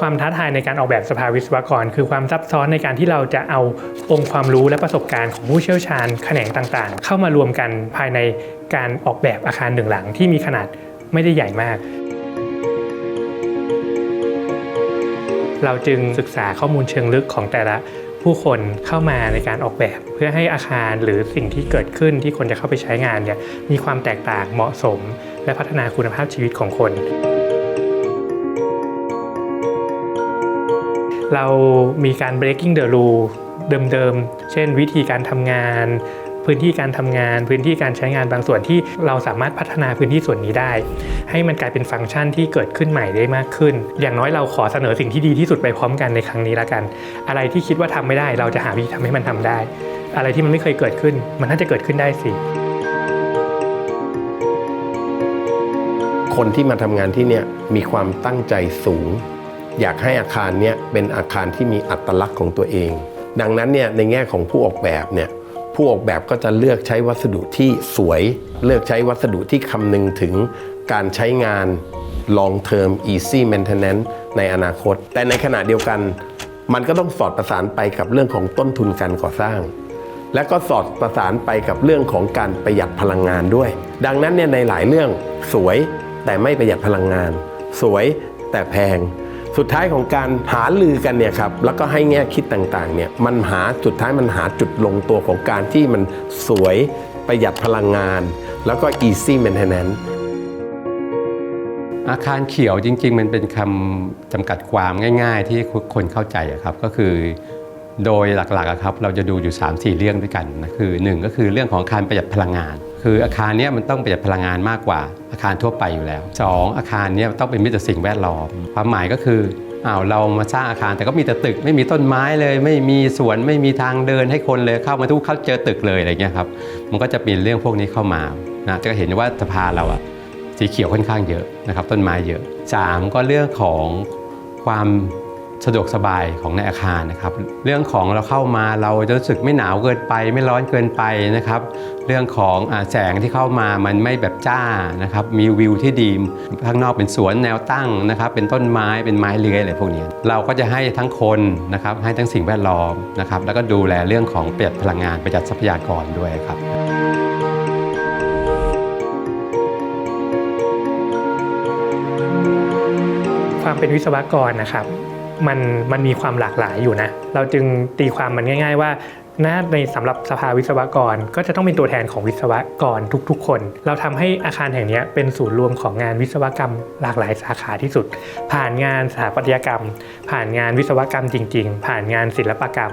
ความท้าทายในการออกแบบสภาวิศวกร คือความซับซ้อนในการที่เราจะเอาองค์ความรู้และประสบการณ์ของผู้เชี่ยวชาญแขนงต่างๆ เข้ามารวมกันภายในการออกแบบอาคารหนึ่งหลังที่มีขนาดไม่ได้ใหญ่มาก เราจึงศึกษาข้อมูลเชิงลึกของแต่ละ ผู้คนเข้ามาในการออกแบบ เพื่อให้อาคารหรือสิ่งที่เกิดขึ้นที่คนจะเข้าไปใช้งานเนี่ยมีความแตกต่างเหมาะสม และพัฒนาคุณภาพชีวิตของคน เรามีการ breaking the rule เดิมๆ เช่นวิธีการทำงาน พื้นที่การทำงาน พื้นที่การใช้งานบางส่วนที่เราสามารถพัฒนาพื้นที่ส่วนนี้ได้ ให้มันกลายเป็นฟังก์ชันที่เกิดขึ้นใหม่ได้มากขึ้น อย่างน้อยเราขอเสนอสิ่งที่ดีที่สุดไปพร้อมกันในครั้งนี้ละกัน อะไรที่คิดว่าทำไม่ได้ เราจะหาวิธีทำให้มันทำได้ อะไรที่มันไม่เคยเกิดขึ้น มันน่าจะเกิดขึ้นได้สิคนที่มาทำงานที่เนี่ยมีความตั้งใจสูง อยากให้อาคารเนี้ยเป็นอาคารที่มีอัตลักษณ์ของตัวเอง ดังนั้นเนี่ยในแง่ของผู้ออกแบบเนี่ย ผู้ออกแบบก็จะเลือกใช้วัสดุที่สวย เลือกใช้วัสดุที่คำนึงถึงการใช้งาน long term easy maintenance ในอนาคต แต่ในขณะเดียวกัน มันก็ต้องสอดประสานไปกับเรื่องของต้นทุนการก่อสร้าง และก็สอดประสานไปกับเรื่องของการประหยัดพลังงานด้วย ดังนั้นเนี่ยในหลายเรื่องสวยแต่ไม่ประหยัดพลังงาน สวยแต่แพง สุดท้ายของการหาลือกันเนี่ยครับแล้วก็ให้แง่คิดต่างๆเนี่ยมันหาสุดท้ายมันหาจุดลงตัวของการที่มันสวยประหยัดพลังงาน แล้วก็ easy maintenance อาคารเขียวจริง ๆ มันเป็นคำจำกัดความง่าย ๆ ที่คนเข้าใจครับก็คือโดยหลักๆครับเราจะดูอยู่ 3-4 เรื่องด้วยกันนะคือ 1 ก็คือเรื่องของอาคารประหยัดพลังงาน คืออาคารเนี้ยมันต้องประหยัดพลังงานมากกว่าอาคารทั่วไปอยู่แล้ว 2 อาคารเนี้ยต้องเป็นมิตรต่อสิ่งแวดล้อม ความหมายก็คืออ้าวเรามาสร้างอาคารแต่ก็มีแต่ตึก ไม่มีต้นไม้เลย ไม่มีสวนไม่มีทางเดินให้คนเลยเข้ามาทุกเข้าเจอตึกเลยอะไรเงี้ยครับมันก็จะมีเรื่องพวกนี้เข้ามานะจะเห็นว่าสภาเราอะสีเขียวค่อนข้างเยอะนะครับต้นไม้เยอะ 3 ก็เรื่องของความ สะดวกสบายของในอาคารนะครับ เรื่องของเราเข้ามาเราจะรู้สึกไม่หนาวเกินไป ไม่ร้อนเกินไปนะครับ เรื่องของอแสงที่เข้ามามันไม่แบบจ้านะครับ มีวิวที่ดีข้างนอกเป็นสวนแนวตั้งนะครับ เป็นต้นไม้เป็นไม้เลื้อยอะไรพวกนี้ เราก็จะให้ทั้งคนนะครับให้ทั้งสิ่งแวดล้อมนะครับ แล้วก็ดูแลเรื่องของประหยัดพลังงานประหยัดทรัพยากรด้วยครับความเป็นวิศวกรนะครับ มันมันมีความหลากหลายอยู่นะ เราจึงตีความมันง่าย ๆ ว่าน้าในสำหรับสภาวิศวกร ก็จะต้องเป็นตัวแทนของวิศวกรทุกๆ คน เราทำให้อาคารแห่งนี้เป็นศูนย์รวมของงานวิศวกรรมหลากหลายสาขาที่สุด ผ่านงานสถาปัตยกรรม ผ่านงานวิศวกรรมจริง ๆ ผ่านงานศิลปกรรม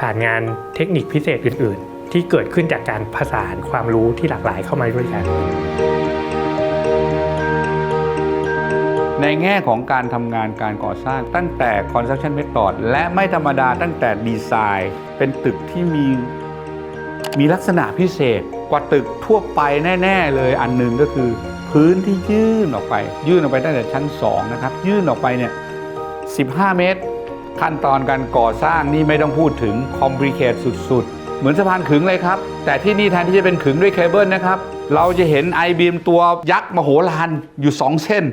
ผ่านงานเทคนิคพิเศษอื่น ๆ ที่เกิดขึ้นจากการผสานความรู้ที่หลากหลายเข้ามาด้วยกัน ในแง่ของการทำงานการก่อสร้างตั้งแต่ construction method และไม่ธรรมดาตั้งแต่ดีไซน์ เป็นตึกที่มีมีลักษณะพิเศษกว่าตึกทั่วไปแน่ ๆ เลยอันหนึ่งก็คือ พื้นที่ยื่นออกไป ยื่นออกไปตั้งแต่ชั้น 2 นะครับ ยื่นออกไปเนี่ย 15 เมตร ขั้นตอนการก่อสร้างนี่ไม่ต้องพูดถึงคอมพลีเคทสุด ๆ เหมือนสะพานขึงเลยครับ แต่ที่นี่แทนที่จะเป็นขึงด้วยเคเบิลนะครับ เราจะเห็นไอบีมตัวยักษ์มโหฬารอยู่ 2 เส้น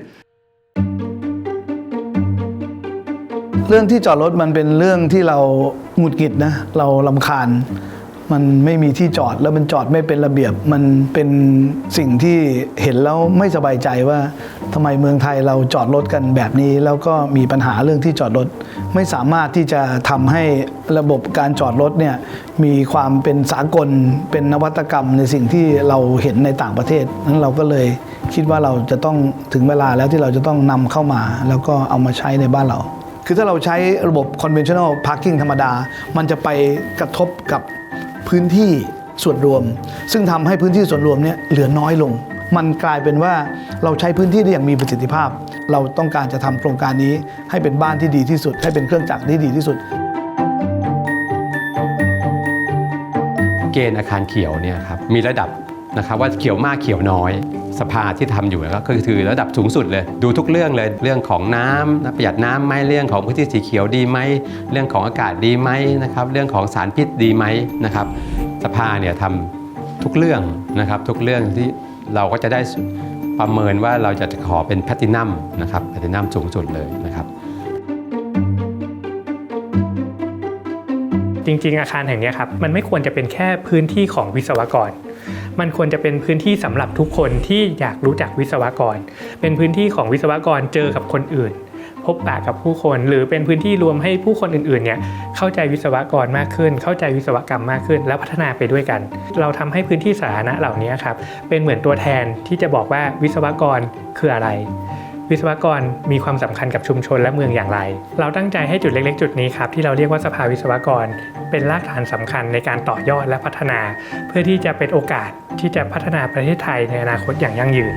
เรื่องที่จอดรถมันเป็นเรื่องที่เราหงุดหงิดนะ เราลำคาญ มันไม่มีที่จอดแล้วมันจอดไม่เป็นระเบียบ มันเป็นสิ่งที่เห็นแล้วไม่สบายใจว่าทำไมเมืองไทยเราจอดรถกันแบบนี้ แล้วก็มีปัญหาเรื่องที่จอดรถ ไม่สามารถที่จะทำให้ระบบการจอดรถเนี่ยมีความเป็นสากลเป็นนวัตกรรมในสิ่งที่เราเห็นในต่างประเทศนั้นเราก็เลยคิดว่าเราจะต้องถึงเวลาแล้วที่เราจะต้องนำเข้ามา แล้วก็เอามาใช้ในบ้านเรา คือถ้าเราใช้ระบบ conventional parking ธรรมดา มันจะไปกระทบกับพื้นที่ส่วนรวม ซึ่งทำให้พื้นที่ส่วนรวมเนี่ยเหลือน้อยลง มันกลายเป็นว่าเราใช้พื้นที่ได้อย่างมีประสิทธิภาพ เราต้องการจะทำโครงการนี้ให้เป็นบ้านที่ดีที่สุด ให้เป็นเครื่องจักรที่ดีที่สุดเกณฑ์อาคารเขียวเนี่ยครับมีระดับ นะครับว่าเขียวมากเขียวน้อย สภาที่ทำอยู่ก็คือระดับสูงสุดเลย ดูทุกเรื่องเลยเรื่องของน้ำนะประหยัดน้ำไหมเรื่องของพื้นที่สีเขียวดีไหมเรื่องของอากาศดีไหมนะครับเรื่องของสารพิษดีไหมนะครับสภาเนี่ยทำทุกเรื่องนะครับทุกเรื่องที่เราก็จะได้ประเมินว่าเราจะขอเป็นแพลตินัมนะครับแพลตินัมสูงสุดเลยนะครับจริงๆ อาคารแห่งนี้ครับมันไม่ควรจะเป็นแค่พื้นที่ของวิศวกร มันควรจะเป็นพื้นที่สำหรับทุกคนที่อยากรู้จักวิศวกร เป็นพื้นที่ของวิศวกรเจอกับคนอื่น พบปะกับผู้คน หรือเป็นพื้นที่รวมให้ผู้คนอื่นๆเนี่ยเข้าใจวิศวกรมากขึ้น เข้าใจวิศวกรรมมากขึ้น แล้วพัฒนาไปด้วยกัน เราทำให้พื้นที่สาธารณะเหล่านี้ครับเป็นเหมือนตัวแทนที่จะบอกว่าวิศวกรคืออะไร วิศวกรมีความสำคัญกับชุมชนและเมืองอย่างไร เราตั้งใจให้จุดเล็ก ๆ จุดนี้ครับที่เราเรียกว่าสภาวิศวกร เป็นรากฐานสำคัญในการต่อยอดและพัฒนา เพื่อที่จะเป็นโอกาสที่จะพัฒนาประเทศไทยในอนาคตอย่างยั่งยืน